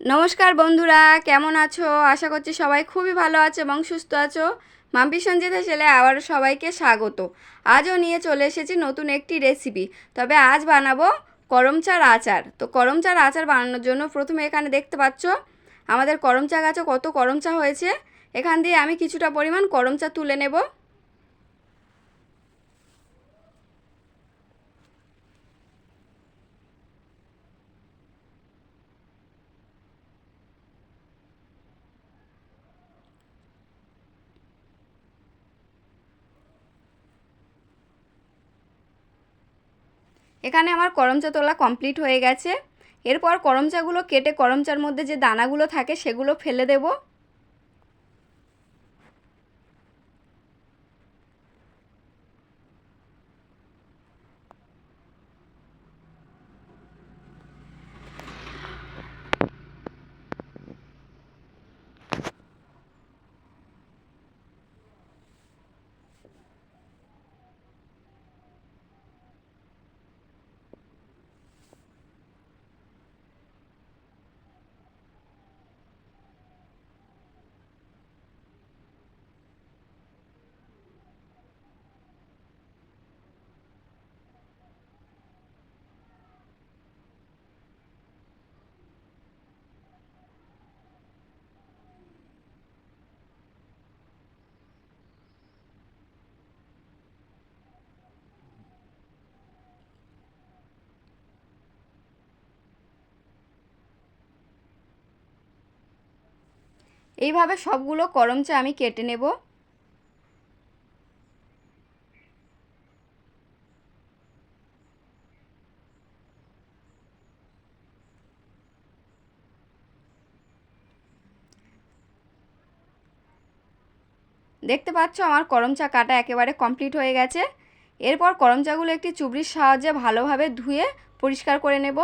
নমস্কার বন্ধুরা, কেমন আছো? আশা করছি সবাই খুবই ভালো আছো এবং সুস্থ আছো। মাম্পি সঞ্জিতা ছেলে আবারও সবাইকে স্বাগত। আজও নিয়ে চলে এসেছি নতুন একটি রেসিপি তবে আজ বানাবো করমচার আচার। তো করমচার আচার বানানোর জন্য প্রথমে এখানে দেখতে পাচ্ছ, আমাদের করমচা গাছে কত করমচা হয়েছে। এখান দিয়ে আমি কিছুটা পরিমাণ করমচা তুলে নেব। এখানে আমার করমচা তোলা কমপ্লিট হয়ে গেছে। এরপর করমচাগুলো কেটে করমচার মধ্যে যে দানাগুলো থাকে সেগুলো ফেলে দেবো। এইভাবে সবগুলো করমচা আমি কেটে নেব। দেখতে পাচ্ছ আমার করমচা কাটা একেবারে কমপ্লিট হয়ে গেছে। এরপর করমচাগুলো একটি চুবড়ির সাহায্যে ভালোভাবে ধুয়ে পরিষ্কার করে নেব।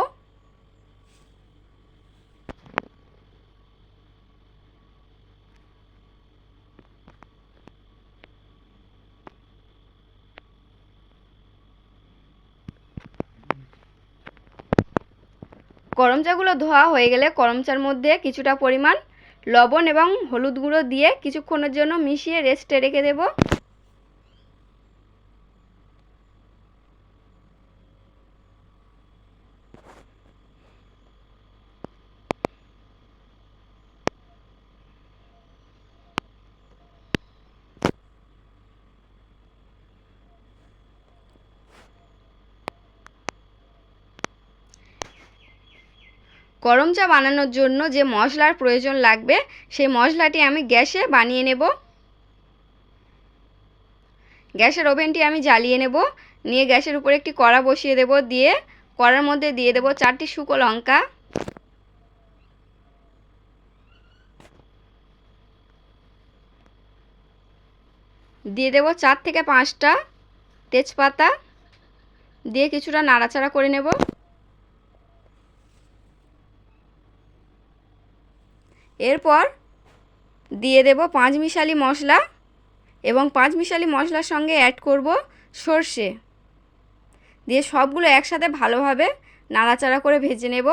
করমচাগুলো ধোয়া হয়ে গেলে করমচার মধ্যে কিছুটা পরিমাণ লবণ এবং হলুদ গুঁড়ো দিয়ে কিছুক্ষণের জন্য মিশিয়ে রেস্টে রেখে দেব। গরম চা বানানোর জন্য যে মশলার প্রয়োজন লাগবে, সেই মশলাটি আমি গ্যাসে বানিয়ে নেব। গ্যাসের ওভেনটি আমি জ্বালিয়ে নেব। নিয়ে গ্যাসের উপর একটি কড়া বসিয়ে দেব। দিয়ে কড়ার মধ্যে দিয়ে দেব চারটি শুকো লঙ্কা। দিয়ে দেব চার থেকে পাঁচটা তেজপাতা। দিয়ে কিছুটা নাড়াচাড়া করে নেব। এরপর দিয়ে দেব পাঁচ মিশালি মশলা এবং পাঁচ মিশালি মশলার সঙ্গে অ্যাড করব সর্ষে। দিয়ে সবগুলো একসাথে ভালোভাবে নাড়াচাড়া করে ভেজে নেব।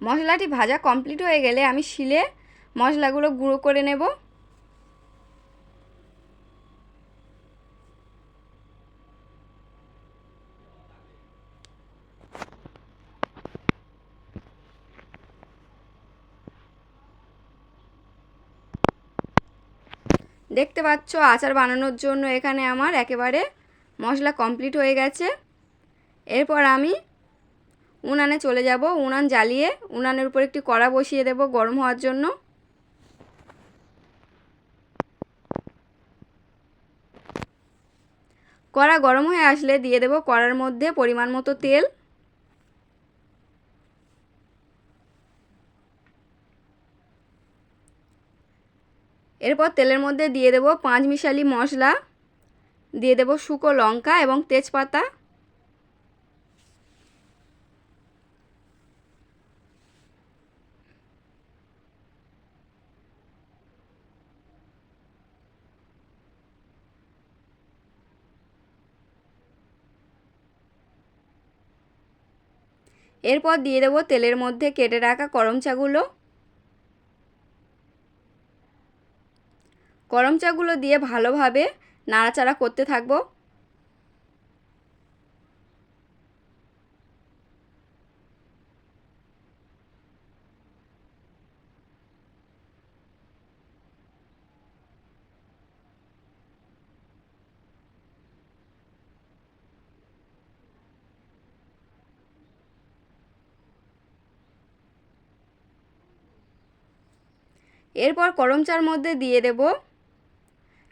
মশলাটি ভাজা কমপ্লিট হয়ে গেলে আমি শিলে মশলাগুলো গুঁড়ো করে নেব। দেখতে পাচ্ছ, আচার বানানোর জন্য এখানে আমার একেবারে মশলা কমপ্লিট হয়ে গেছে। এরপর আমি উনানে চলে যাব, উনান জ্বালিয়ে উনানের উপর একটি কড়া বসিয়ে দেব গরম হওয়ার জন্য। কড়া গরম হয়ে আসলে দিয়ে দেব কড়ার মধ্যে পরিমাণ মতো তেল। এরপর তেলের মধ্যে দিয়ে দেব পাঁচ মিশালি মশলা। দিয়ে দেব শুকো লঙ্কা এবং তেজপাতা। এরপর দিয়ে দেবো তেলের মধ্যে কেটে রাখা করমচাগুলো করমচাগুলো দিয়ে ভালোভাবে নাড়াচাড়া করতে থাকব। এরপর করম চার মধ্যে দিয়ে দেব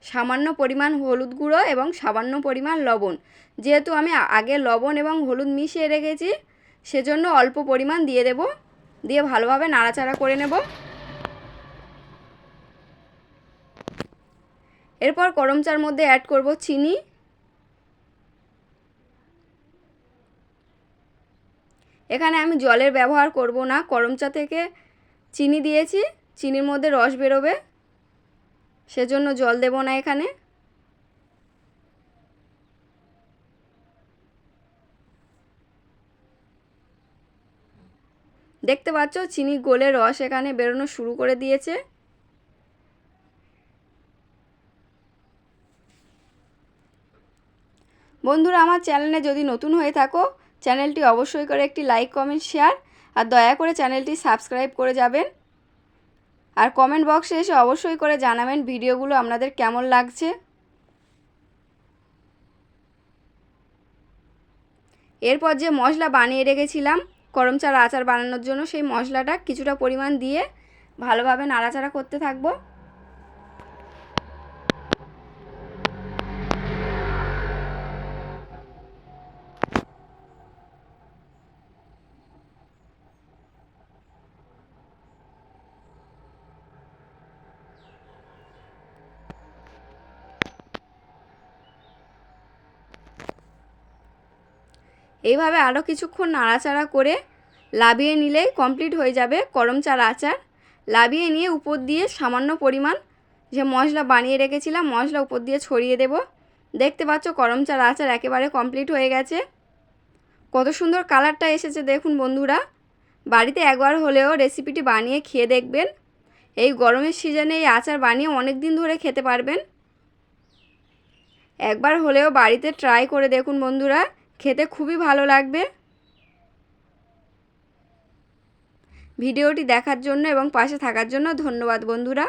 সামান্য পরিমাণ হলুদ গুঁড়ো এবং সামান্য পরিমাণ লবণ। যেহেতু আমি আগে লবণ এবং হলুদ মিশিয়ে রেখেছি, সেজন্য অল্প পরিমাণ দিয়ে দেব। দিয়ে ভালোভাবে নাড়াচাড়া করে নেব। এরপর করম চার মধ্যে অ্যাড করব চিনি। এখানে আমি জলের ব্যবহার করব না করম চা থেকে চিনি দিয়েছি। চিনির মধ্যে রস বেরোবে? সেজন্য জল দেব না এখানে। দেখতে পাচ্ছ, চিনি গোলে রস এখানে বেরোনো শুরু করে দিয়েছে। বন্ধুরা, আমার চ্যানেলে যদি নতুন হয়ে থাকো, চ্যানেলটি অবশ্যই করে একটি লাইক, কমেন্ট, শেয়ার, আর দয়া করে চ্যানেলটি সাবস্ক্রাইব করে যাবেন। আর কমেন্ট বক্সে এসে অবশ্যই করে জানাবেন ভিডিওগুলো আপনাদের কেমন লাগছে। এরপর যে মশলা বানিয়ে রেখেছিলাম করম চাল আচার বানানোর জন্য সেই মশলাটা কিছুটা পরিমাণ দিয়ে ভালোভাবে নাড়াচাড়া করতে থাকব। এইভাবে আরও কিছুক্ষণ নাড়াচাড়া করে লাবিয়ে নিলেই কমপ্লিট হয়ে যাবে করম চাল আচার। লাবিয়ে নিয়ে উপর দিয়ে সামান্য পরিমাণ যে মশলা বানিয়ে রেখেছিলাম, মশলা উপর দিয়ে ছড়িয়ে দেব। দেখতে পাচ্ছ করম চাল আচার একেবারে কমপ্লিট হয়ে গেছে। কত সুন্দর কালারটা এসেছে দেখুন বন্ধুরা। বাড়িতে একবার হলেও রেসিপিটি বানিয়ে খেয়ে দেখবেন। এই গরমের সিজনে এই আচার বানিয়ে অনেক দিন ধরে খেতে পারবেন। একবার হলেও বাড়িতে ট্রাই করে দেখুন বন্ধুরা। খেতে খুবই ভালো লাগবে। ভিডিওটি দেখার জন্য এবং পাশে থাকার জন্য ধন্যবাদ বন্ধুরা।